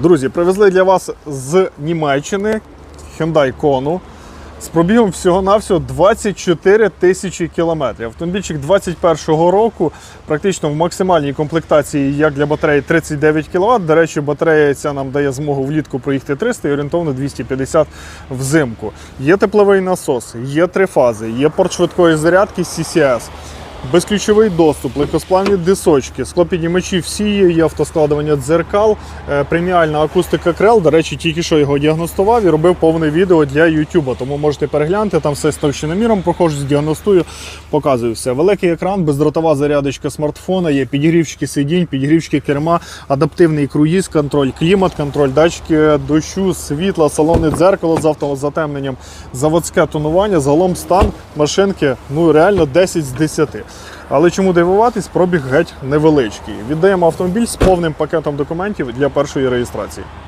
Друзі, привезли для вас з Німеччини Hyundai Kona з пробігом всього-навсього 24 тисячі кілометрів. Автомобільчик 21-го року, практично в максимальній комплектації, як для батареї 39 кВт. До речі, батарея ця нам дає змогу влітку проїхати 300 і орієнтовно 250 взимку. Є тепловий насос, є три фази, є порт швидкої зарядки CCS. Безключовий доступ, легкосплавні дисочки, склопіднімачі всі є, є автоскладування дзеркал, е, преміальна акустика крел. До речі, тільки що його діагностував і робив повне відео для YouTube, тому можете переглянути, там все з товщиноміром проходжу, діагностую, показую все. Великий екран, бездротова зарядочка смартфона, є підігрівчики сидінь, підігрівчики керма, адаптивний круїз, контроль, клімат, контроль, датчики дощу, світла, салонне дзеркало з автозатемненням, заводське тонування, загалом стан машинки ну реально 10 з 10. Але чому дивуватись, пробіг геть невеличкий. Віддаємо автомобіль з повним пакетом документів для першої реєстрації.